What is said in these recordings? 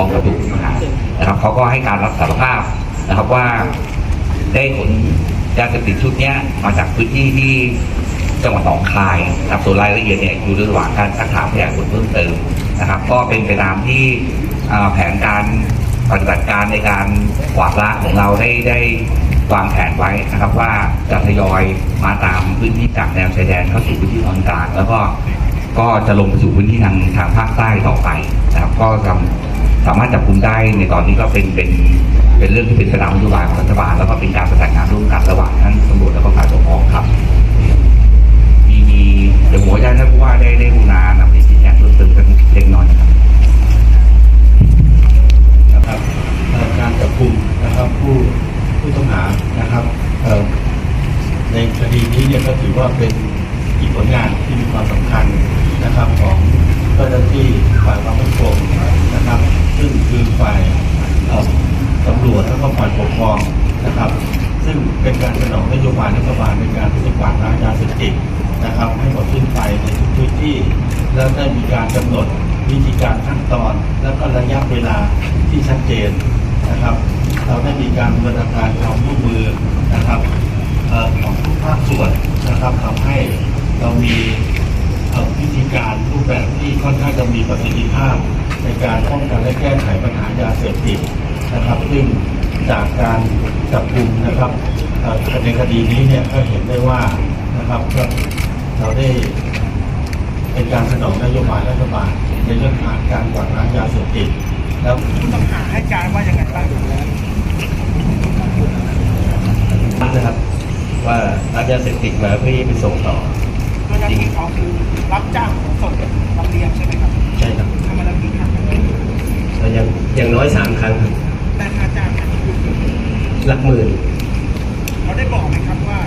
ฟ้องกับตัวผู้ต้องหานะครับเขาก็ให้การรับสารภาพนะครับว่าได้ขนยาเสพติดชุดนี้มาจากพื้นที่ที่จังหวัดหนองคายนะครับส่วนรายละเอียดเนี่ยอยู่ระหว่างการสักถามพยานผลเพิ่มเติมนะครับ ก็เป็นไปตามที่แผนการปฏิบัติการในการกวาดล้างของเราได้ได้วางแผนไว้นะครับว่าจะทยอยมาตามพื้นที่จากแนวชายแดนเข้าสู่พื้นที่ตอนกลางแล้วก็ก็จะลงไปสู่พื้นที่ทางทางภาคใต้ต่อไปนะครับก็ทำ สามารถจับกุมได้ในตอนนี้ก็เป็นเป็นเป็นเรื่องที่เป็นไปตามนโยบายของรัฐบาลแล้วก็เป็นการประสานงานร่วมกันระหว่างทั้งตำรวจแล้วก็ฝ่ายปกครองครับ มีมีเดี๋ยวผมขออนุญาตท่านผู้ว่าได้ได้กรุณานำไปชี้แจงเพิ่มเติมกันเล็กน้อยนะครับนะครับการจับกลุ่มนะครับผู้ผู้ต้องหานะครับในคดีนี้เนี่ยก็ถือว่าเป็นอีกผลงานที่มีความสำคัญนะครับของเจ้าหน้าที่ฝ่ายความมั่นคงนะครับ ซึ่งคือ ฝ่ายตำรวจแล้วก็ฝ่ายปกครองนะครับ ซึ่งเป็นการสนองนโยบายรัฐบาลในการที่จะกวาดล้างยาเสพติดนะครับ ให้หมดสิ้นไปในทุกพื้นที่ แล้วได้มีการกำหนดวิธีการขั้นตอน แล้วก็ระยะเวลาที่ชัดเจนนะครับ เราได้มีการบูรณาการความร่วมมือนะครับของทุกภาคส่วนนะครับทำให้เรามี วิธีการรูปแบบที่ค่อนข้างจะมีประสิทธิภาพ ในการป้องกันและแก้ไขปัญหายาเสพติดนะครับ ซึ่งจากการจับกลุ่มนะครับในคดีนี้เนี่ยก็เห็นได้ว่านะครับเราได้เป็นการสนองนโยบายรัฐบาลในเรื่องการการกวาดล้างยาเสพติดแล้วผู้ต้องหาให้การว่ายังไงบ้างนะครับว่ารับยาเสพติดมาเพื่อไปส่งต่อ เขาคือรับจ้างขนส่งลำเลียงใช่ไหมครับใช่ครับทำมาแล้วกี่ครั้งเรายังอย่างน้อยสามครั้งครับได้ค่าจ้างไหมหลักหมื่นเขาได้บอกไหมครับว่า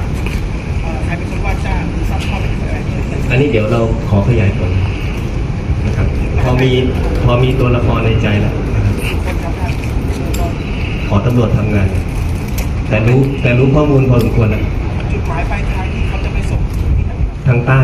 เอ่อใครเป็นคนว่าจ้างหรือซับซ้อนเป็นใครอันนี้เดี๋ยวเราขอขยายผลนะครับพอมีพอมีตัวละครในใจแล้วนะครับคนครับท่านขอตำรวจทำงาน แต่รู้แต่รู้ข้อมูลพอสมควรนะจุดหมายปลายทางางใต้